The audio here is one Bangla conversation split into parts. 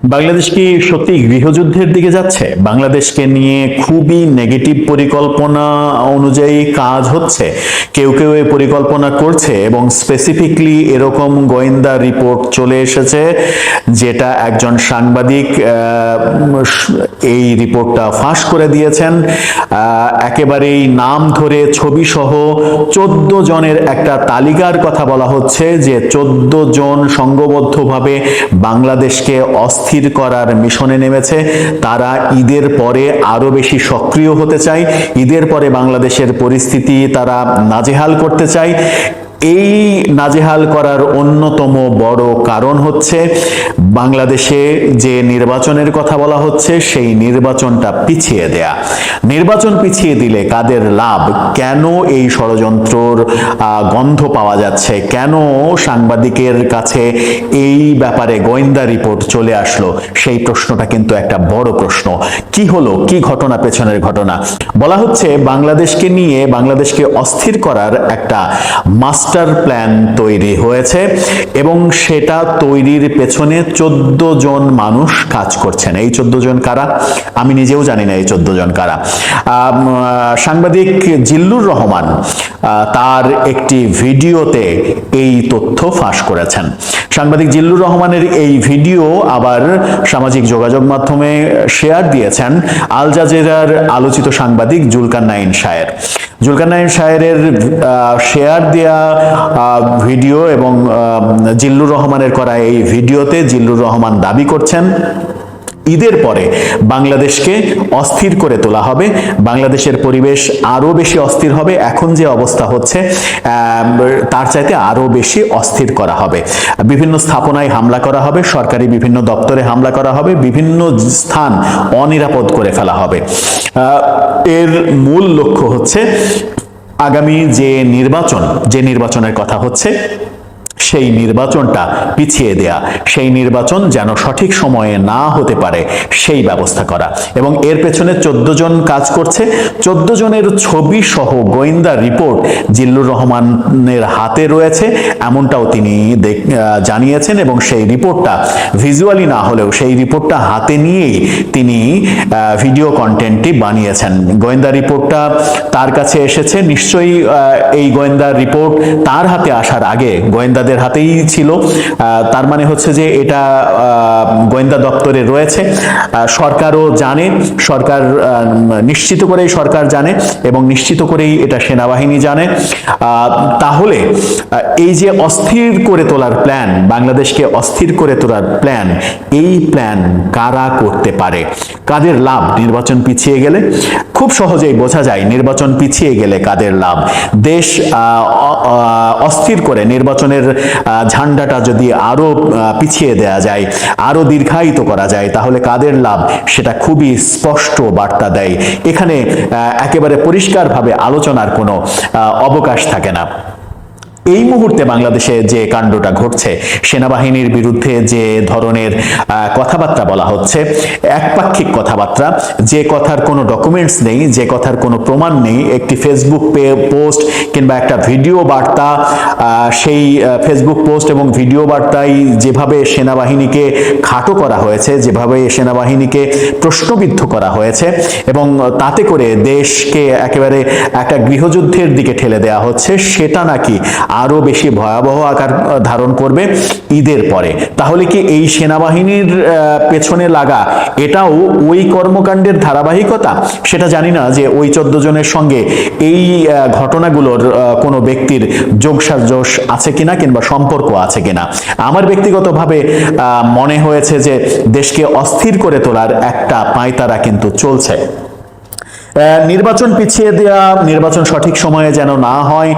বাংলাদেশ কি সত্যি গৃহযুদ্ধের দিকে যাচ্ছে? বাংলাদেশকে নিয়ে খুবই নেগেটিভ পরিকল্পনা অনুযায়ী কাজ হচ্ছে। কেউ কেউ এই পরিকল্পনা করছে এবং স্পেসিফিকলি এরকম গোয়েন্দা রিপোর্ট চলে এসেছে, যেটা একজন সাংবাদিক এই রিপোর্টটা ফাঁস করে দিয়েছেন। একেবারেই নাম ধরে ছবি সহ চোদ্দ জনের একটা তালিকার কথা বলা হচ্ছে যে চোদ্দ জন সংঘবদ্ধভাবে বাংলাদেশকে অস্থির করার মিশনে নেমেছে। তারা ঈদের পরে আরও বেশি সক্রিয় হতে চায়। ঈদের পরে বাংলাদেশের পরিস্থিতি তারা নাজেহাল করতে চায়। এই নাজেহাল করার অন্যতম বড় কারণ হচ্ছে বাংলাদেশে যে নির্বাচনের কথা বলা হচ্ছে, সেই নির্বাচনটা পিছিয়ে দেয়া। নির্বাচন পিছিয়ে দিলে কাদের লাভ? কেন এই ষড়যন্ত্রর গন্ধ পাওয়া যাচ্ছে? কেন সাংবাদিকের কাছে এই ব্যাপারে গোয়েন্দা রিপোর্ট চলে আসলো? সেই প্রশ্নটা কিন্তু একটা বড় প্রশ্ন। কি হলো? কি ঘটনা? পেছনের ঘটনা? বলা হচ্ছে, বাংলাদেশকে নিয়ে, বাংলাদেশকে অস্থির করার একটা মাস্টার প্ল্যান তৈরি হয়েছে এবং সেটা তৈরির পেছনে চোদ্দ জন মানুষ কাজ করছেন। এই চোদ্দ জন কারা? আমি নিজেও জানি না এই চোদ্দ জন কারা। সাংবাদিক জিল্লুর রহমান তার একটি ভিডিওতে এই তথ্য ফাঁস করেছেন। সাংবাদিক জিল্লুর রহমানের এই ভিডিও আবার সামাজিক যোগাযোগ মাধ্যমে শেয়ার দিয়েছেন আল জাজেরার আলোচিত সাংবাদিক Zulkarnain Saer. Zulkarnain Saer share দেয়া ভিডিও এবং জিল্লুর রহমানের করা এই ভিডিওতে জিল্লুর রহমান দাবি করছেন ঈদের পরে বাংলাদেশকে অস্থির করে তোলা হবে। বাংলাদেশের পরিবেশ আরও বেশি অস্থির হবে। এখন যে অবস্থা হচ্ছে তার চাইতে আরও বেশি অস্থির করা হবে। বিভিন্ন স্থাপনায় হামলা করা হবে, সরকারি বিভিন্ন দপ্তরে হামলা করা হবে, বিভিন্ন স্থান অনিরাপদ করে ফেলা হবে। এর মূল লক্ষ্য হচ্ছে আগামী যে নির্বাচন, যে নির্বাচনের কথা হচ্ছে সেই নির্বাচনটা পিছিয়ে দেয়া, সেই নির্বাচন যেন সঠিক সময়ে না হতে পারে, সেই ব্যবস্থা করা। এবং এর পেছনে চোদ্দ জন কাজ করছে, চোদ্দ জনের ছবি সহ গোয়েন্দা রিপোর্ট জিল্লুর রহমানের হাতে রয়েছে, এমনটাও তিনি জানিয়েছেন এবং সেই রিপোর্টটা ভিজুয়ালি না হলেও সেই রিপোর্টটা হাতে নিয়েই তিনি ভিডিও কন্টেন্টটি বানিয়েছেন। গোয়েন্দা রিপোর্টটা তার কাছে এসেছে, নিশ্চয়ই এই গোয়েন্দা রিপোর্ট তার হাতে আসার আগে গোয়েন্দাদের হাতেই ছিল। তার মানে হচ্ছে যে এটা গোয়েন্দা দপ্তরে রয়েছে। সরকারও জানে, সরকার নিশ্চিত করেই সরকার জানে এবং নিশ্চিত করেই এটা সেনাবাহিনী জানে। তাহলে এই যে অস্থির করে তোলার প্ল্যান বাংলাদেশকে অস্থির করে তোলার প্ল্যান এই প্ল্যান কারা করতে পারে? কাদের লাভ? নির্বাচন পিছিয়ে গেলে? খুব সহজেই বোঝা যায়, নির্বাচন পিছিয়ে গেলে কাদের লাভ? দেশ অস্থির করে নির্বাচনের ঝান্ডাটা যদি আরও আহ, পিছিয়ে দেয়া যায় আরও দীর্ঘায়িত করা যায় তাহলে কাদের লাভ? সেটা খুবই স্পষ্ট বার্তা দেয়। এখানে একেবারে পরিষ্কারভাবে আলোচনার কোনো অবকাশ থাকে না। এই মুহূর্তে বাংলাদেশে যে কাণ্ডটা ঘটছে, সেনাবাহিনীর বিরুদ্ধে যে ধরনের কথাবার্তা বলা হচ্ছে, একপাক্ষিক কথাবার্তা, যে কথার কোনো ডকুমেন্টস নেই, যে কথার কোনো প্রমাণ নেই, একটি ফেসবুক পোস্ট কিংবা একটা ভিডিও বার্তা সেই ফেসবুক পোস্ট এবং ভিডিও বার্তায় যেভাবে সেনাবাহিনীকে খাটো করা হয়েছে, যেভাবে সেনাবাহিনীকে প্রশ্নবিদ্ধ করা হয়েছে এবং তাতে করে দেশকে একেবারে একটা গৃহযুদ্ধের দিকে ঠেলে দেওয়া হচ্ছে, সেটা নাকি আরও বেশি ভয়াবহ আকার ধারণ করবে ঈদের পরে। তাহলে কি এই সেনাবাহিনীর পেছনে লাগা এটাও ওই কর্মকাণ্ডের ধারাবাহিকতা? সেটা জানি না যে ওই চোদ্দ জনের সঙ্গে এই ঘটনাগুলোর কোনো ব্যক্তির যোগসাজশ আছে কিনা কিংবা সম্পর্ক আছে কিনা। আমার ব্যক্তিগতভাবে মনে হয়েছে যে দেশকে অস্থির করে তোলার একটা পায়তারা কিন্তু চলছে। নির্বাচন পিছিয়ে দেওয়া নির্বাচন সঠিক সময়ে যেন না হয়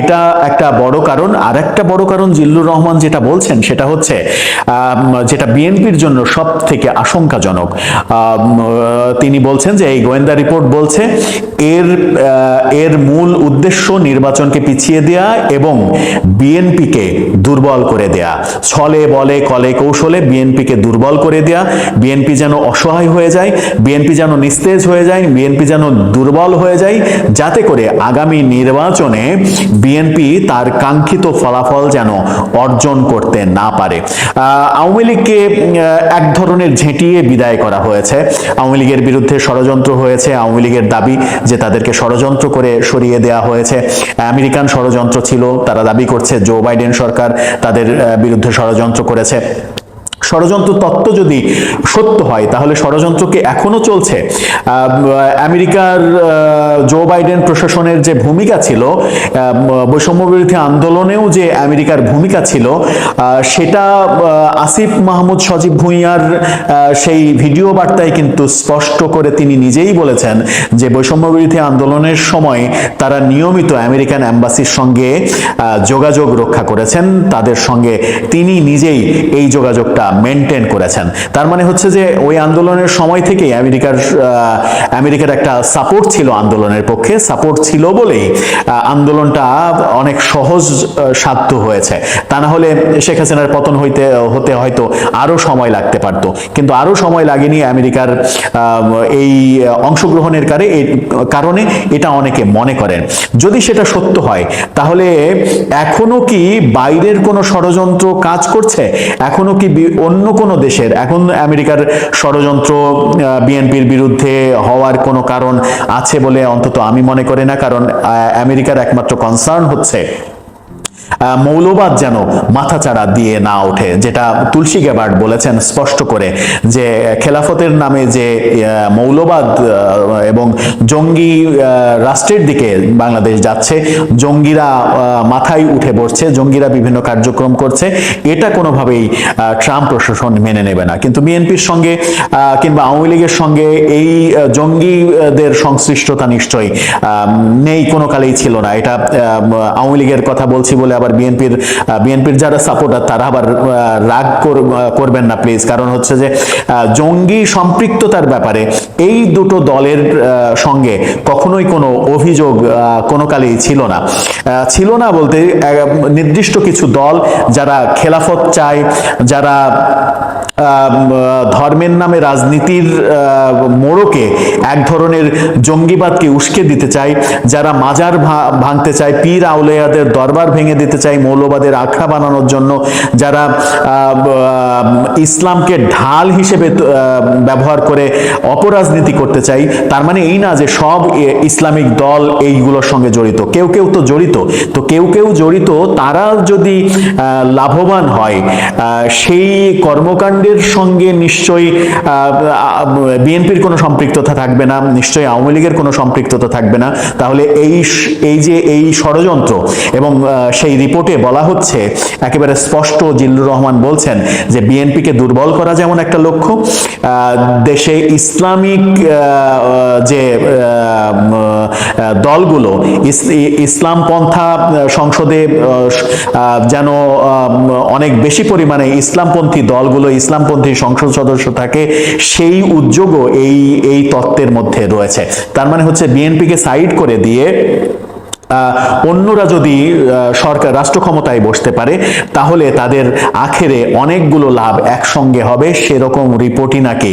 এটা একটা বড় কারণ। আর একটা বড় কারণ জিল্লুর রহমান যেটা বলছেন, সেটা হচ্ছে যেটা বিএনপির জন্য সব থেকে আশঙ্কাজনক তিনি বলছেন যে এই গোয়েন্দা রিপোর্ট বলছে, এর এর মূল উদ্দেশ্য নির্বাচনকে পিছিয়ে দেয়া এবং বিএনপিকে দুর্বল করে দেয়া। ছলে বলে, কলে কৌশলে বিএনপিকে দুর্বল করে দেয়া। বিএনপি যেন অসহায় হয়ে যায়, বিএনপি যেন নিস্তেজ হয়ে যায় বিএনপি যেন দুর্বল হয়ে যায়, যাতে করে আগামী নির্বাচনে বিএনপি তার কাঙ্ক্ষিত ফলাফল যেন অর্জন করতে না পারে। আওয়ামী লীগকে এক ধরনের ঝেঁটিয়ে বিদায় করা হয়েছে। আওয়ামী লীগের বিরুদ্ধে ষড়যন্ত্র হয়েছে। আওয়ামী লীগের দাবি যে তাদেরকে ষড়যন্ত্র করে সরিয়ে দেওয়া হয়েছে। আমেরিকান ষড়যন্ত্র ছিল, তারা দাবি করছে, জো বাইডেন সরকার তাদের বিরুদ্ধে ষড়যন্ত্র করেছে। ষড়যন্ত্র তত্ত্ব যদি সত্য হয়, তাহলে ষড়যন্ত্র কি এখনও চলছে? আমেরিকার জো বাইডেন প্রশাসনের যে ভূমিকা ছিল বৈষম্য বিরোধী আন্দোলনেও যে আমেরিকার ভূমিকা ছিল সেটা আসিফ মাহমুদ সজীব ভুঁইয়ার সেই ভিডিও বার্তায় কিন্তু স্পষ্ট করে তিনি নিজেই বলেছেন যে বৈষম্য বিরোধী আন্দোলনের সময় তারা নিয়মিত আমেরিকান অ্যাম্বাসির সঙ্গে যোগাযোগ রক্ষা করেছেন। তাদের সঙ্গে তিনি নিজেই এই যোগাযোগটা মেনটেন করেছেন। তার মানে হচ্ছে যে ওই আন্দোলনের সময় থেকেই আমেরিকার আমেরিকার একটা সাপোর্ট ছিল আন্দোলনের পক্ষে। সাপোর্ট ছিল বলেই আন্দোলনটা অনেক সহজ সাধ্য হয়েছে। তা না হলে শেখ হাসিনার পতন হইতে, হতে হয়তো আরও সময় লাগতে পারত। কিন্তু আরও সময় লাগেনি আমেরিকার এই অংশগ্রহণের কারে কারণে এটা অনেকে মনে করেন। যদি সেটা সত্য হয়, তাহলে এখনও কি বাইরের কোনো ষড়যন্ত্র কাজ করছে? এখনও কি অন্য কোনো দেশের, এখন আমেরিকার ষড়যন্ত্র বিএনপির বিরুদ্ধে হওয়ার কোনো কারণ আছে বলে অন্তত আমি মনে করি না, কারণ আমেরিকার একমাত্র কনসার্ন হচ্ছে মৌলবাদ যেন মাথাচাড়া দিয়ে না ওঠে, যেটা তুলসী গ্যাবার্ড বলেছেন স্পষ্ট করে যে খেলাফতের নামে যে মৌলবাদ এবং জঙ্গি রাষ্ট্রের দিকে বাংলাদেশ যাচ্ছে, জঙ্গিরা মাথায় উঠে বসছে, জঙ্গিরা বিভিন্ন কার্যক্রম করছে, এটা কোনোভাবেই ট্রাম্প প্রশাসন মেনে নেবে না। কিন্তু বিএনপির সঙ্গে কিংবা আওয়ামী লীগের সঙ্গে এই জঙ্গিদের সংশ্লিষ্টতা নিশ্চয়ই নেই, কোনো কালেই ছিল না। এটা আওয়ামী লীগের কথা বলছি বলে আবার বিএনপির বিএনপির যারা সাপোর্টার তারা আবার রাগ করবেন না প্লিজ কারণ হচ্ছে যে জঙ্গি সম্পৃক্ততার ব্যাপারে এই দুটো দলের সঙ্গে কখনোই কোনো অভিযোগ কোনো কালেই ছিল না। ছিল না বলতে নির্দিষ্ট কিছু দল যারা খেলাফত চায়, যারা ধর্মের নামে রাজনীতির মোড়কে এক ধরনের জঙ্গিবাদকে উস্কে দিতে চায়, যারা মাজার ভাঙতে চায়, পীর আউলিয়াদের দরবার ভেঙে দিতে চায় মৌলবাদের আখড়া বানানোর জন্য, যারা ইসলামকে ঢাল হিসেবে ব্যবহার করে অপরাজনীতি করতে চাই, তার মানে এই না যে সব ইসলামিক দল এইগুলোর সঙ্গে জড়িত। কেউ কেউ তো জড়িত। তো কেউ কেউ জড়িত, তারা যদি লাভবান হয় সেই কর্মকাণ্ডের সঙ্গে নিশ্চয়ই বিএনপির কোনো সম্পৃক্ততা থাকবে না, নিশ্চয়ই আওয়ামী লীগের কোনো সম্পৃক্ততা থাকবে না। তাহলে এই এই যে এই ষড়যন্ত্র এবং সেই রিপোর্টে বলা হচ্ছে, একেবারে স্পষ্ট জিল্লুর রহমান বলছেন যে বিএনপিকে দুর্বল করা যেমন একটা লক্ষ্য দেশে ইসলামিক যে দলগুলো ইসলাম পন্থা সংসদে যেন অনেক বেশি পরিমাণে ইসলামপন্থী দলগুলো, ইসলামপন্থী সংসদ সদস্য থাকে, সেই উদ্যোগও এই এই তত্ত্বের মধ্যে রয়েছে। তার মানে হচ্ছে বিএনপিকে সাইড করে দিয়ে অন্যরা যদি সরকার রাষ্ট্র ক্ষমতায় বসতে পারে, তাহলে তাদের আখেরে অনেকগুলো লাভ একসঙ্গে হবে, সেরকম রিপোর্টই নাকি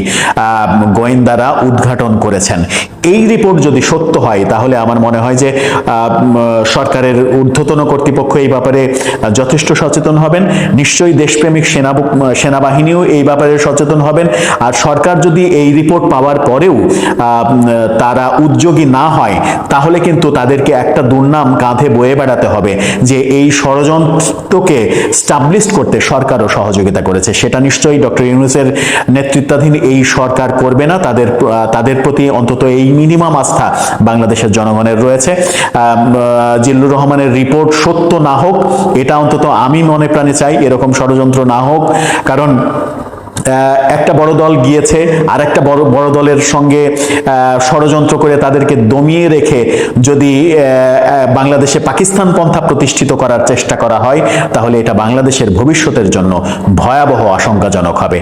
গোয়েন্দারা উদ্ঘাটন করেছেন। এই রিপোর্ট যদি সত্য হয়, তাহলে আমার মনে হয় যে সরকারের ঊর্ধ্বতন কর্তৃপক্ষ এই ব্যাপারে যথেষ্ট সচেতন হবেন। নিশ্চয়ই দেশপ্রেমিক সেনা সেনাবাহিনীও এই ব্যাপারে সচেতন হবেন। আর সরকার যদি এই রিপোর্ট পাওয়ার পরেও তারা উদ্যোগী না হয়, তাহলে কিন্তু তাদেরকে একটা দুর্নাম কাঁধে বয়ে বেড়াতে হবে, যে এই ষড়যন্ত্রকে স্টাবলিশ করতে সরকারও সহযোগিতা করেছে। সেটা নিশ্চয়ই ডক্টর ইউনুসের নেতৃত্বাধীন এই সরকার করবে না, তাদের তাদের প্রতি অন্তত এই মিনিমাম আস্থা বাংলাদেশের জনগণের রয়েছে। জিল্লুর রহমানের রিপোর্ট সত্য না হোক, এটা অন্তত আমি মনে প্রাণে চাই, এরকম ষড়যন্ত্র না হোক, কারণ একটা বড় দল গিয়েছে আর একটা বড় বড় দলের সঙ্গে ষড়যন্ত্র করে তাদেরকে দমিয়ে রেখে যদি বাংলাদেশে পাকিস্তান পন্থা প্রতিষ্ঠিত করার চেষ্টা করা হয়, তাহলে এটা বাংলাদেশের ভবিষ্যতের জন্য ভয়াবহ আশঙ্কাজনক হবে।